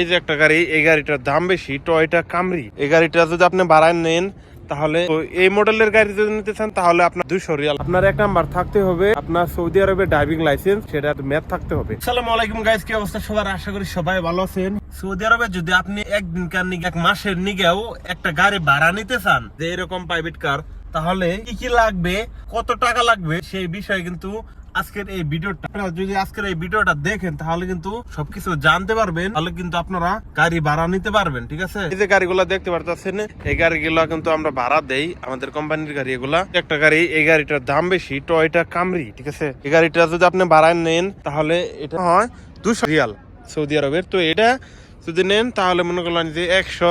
এই যে একটা গাড়ি, এই গাড়িটার দাম বেশি, টয়টা কামরি এই গাড়িটা যদি আপনি বাড়ায় নেন, তাহলে এই মডেলের গাড়ি যদি নিতে চান, তাহলে আপনার দুইশো রিয়াল। আপনার এক নাম্বার থাকতে হবে আপনার সৌদি আরবের ড্রাইভিং লাইসেন্স সেটা ম্যাথ থাকতে হবে। আসসালামু আলাইকুম গাইস কি অবস্থা? সবার আশা করি সবাই ভালো আছেন। সৌদি আরবে যদি আপনি একদিনকার নিগে, এক মাসের নিগেও একটা গাড়ি ভাড়া নিতে চান, যে এরকম প্রাইভেট কার তাহলে কি কি লাগবে, কত টাকা লাগবে, সেই বিষয়ে কিন্তু আজকের এই ভিডিওটা। যদি আজকের এই ভিডিওটা দেখেন, তাহলে কিন্তু সবকিছু জানতে পারবেন, তাহলে কিন্তু আপনারা গাড়ি ভাড়া নিতে পারবেন, ঠিক আছে? এই যে গাড়িগুলো দেখতে পারতেছেন, এই গাড়িগুলো কিন্তু আমরা ভাড়া দেই আমাদের কোম্পানির গাড়ি, এগুলা। একটা গাড়ি, এই গাড়িটার দাম বেশি, টয়টা কামরি, ঠিক আছে? এই গাড়িটা যদি আপনি ভাড়ায় নেন, তাহলে এটা হয় দুশো রিয়াল সৌদি আরবের। তো এটা যদি নেন, তাহলে মনে করলেন যে একশো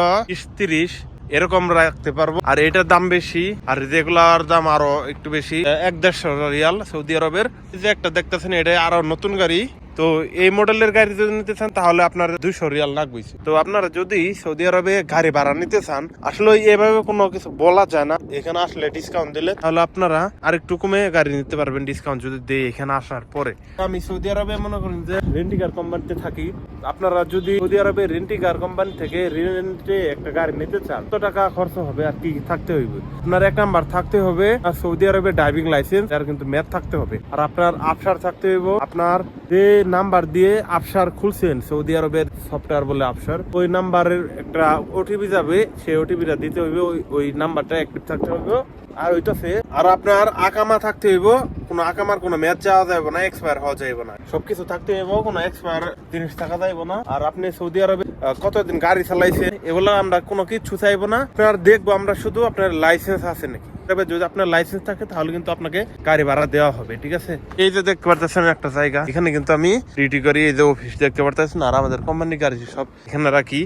তিরিশ এরকম রাখতে পারব। আর এটার দাম বেশি, আর যেগুলার দাম আরও একটু বেশি। এক দেড়শো রিয়াল সৌদি আরবের। যে একটা দেখতেছেন, এটা আরও নতুন গাড়ি। তো এই মডেলের গাড়ি যদি নিতে চান, তাহলে আপনার দুইশো রিয়াল লাগবে তো আপনারা যদি সৌদি আরবে গাড়ি ভাড়া নিতে চান, আসলে এভাবে কোনো কিছু বলা যায় না। এখানে আসলে ডিসকাউন্ট দিলে তাহলে আপনারা আর একটু কমে গাড়ি নিতে পারবেন ডিসকাউন্ট যদি দেয় এখানে আসার পরে। আমি সৌদি আরবে মনে করেন যে রেন্টিকার কোম্পানিতে থাকি। আপনারা যদি সৌদি আরবে রেন্টিকার কোম্পানি থেকে রেন্টে একটা গাড়ি নিতে চান কত টাকা খরচ হবে আর কি কি থাকতে হইবে? আপনার এক নাম্বার থাকতে হবে, আর সৌদি আরবে ড্রাইভিং লাইসেন্স আর কিন্তু ম্যাথ থাকতে হবে। আর আপনার আফসার থাকতে হইব, আপনার যে নাম্বার দিয়ে আফসার খুলছেন সৌদি আরবের সফটওয়্যার বলে আফসার। ওই নাম্বারের একটা ওটিপি যাবে, সেই ওটিপিটা দিতে হইবে, ওই নাম্বারটা অ্যাক্টিভ থাকতে হবে আর ওইটাছে আর আপনার আকামা থাকতে হইব, কোনো আকামার কোনো ম্যাচ যাওয়া যাবে না এক্সপায়ার হওয়া যাবে না। সবকিছু থাকতে হইব, কোনো এক্সপায়ার জিনিস থাকা যাইব না। আর আপনি সৌদি আরবে কতদিন গাড়ি চালাইছেন, এগুলো আমরা কোনো কিছু চাইব না। আপনার দেখব আমরা শুধু আপনার লাইসেন্স আছে নাকি। তবে যদি আপনার লাইসেন্স থাকে, তাহলে কিন্তু আপনাকে গাড়ি ভাড়া দেওয়া হবে, ঠিক আছে? এই যে দেখতে পারতেছেন একটা জায়গা, এখানে কিন্তু আমি ডিউটি করি, এই যে অফিস দেখতে পারতেছেন, আর আমাদের কোম্পানি গাড়ি সব এখানে রাখি।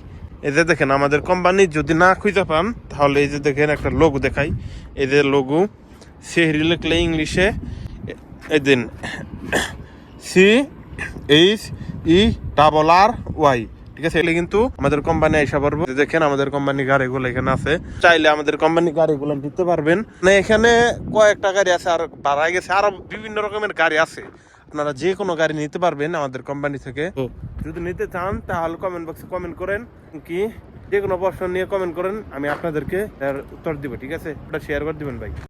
এই যে দেখেন, আমাদের কোম্পানি যদি না খুঁজে পান, তাহলে এই যে দেখেন একটা লোগো দেখাই। এই যে লোগো সেহরি লিখলে ইংলিশে এই দিন C H E double R Y ঠিক আছে? এগুলো কিন্তু আমাদের কোম্পানি আইসা পারব দেখেন, আমাদের কোম্পানি গাড়িগুলো এখানে আছে। চাইলে আমাদের কোম্পানি গাড়িগুলো নিতে পারবেন। না এখানে কয়েকটা গাড়ি আছে, আর বাড়াই গেছে। আরও বিভিন্ন রকমের গাড়ি আছে। আপনারা যে কোনো গাড়ি নিতে পারবেন আমাদের কোম্পানি থেকে। যদি নিতে চান, তাহলে কমেন্ট বক্সে কমেন্ট করেন। কি? যে কোনো প্রশ্ন নিয়ে কমেন্ট করেন। আমি আপনাদেরকে তার উত্তর দিব, ঠিক আছে? ওটা শেয়ার করে দিবেন ভাই।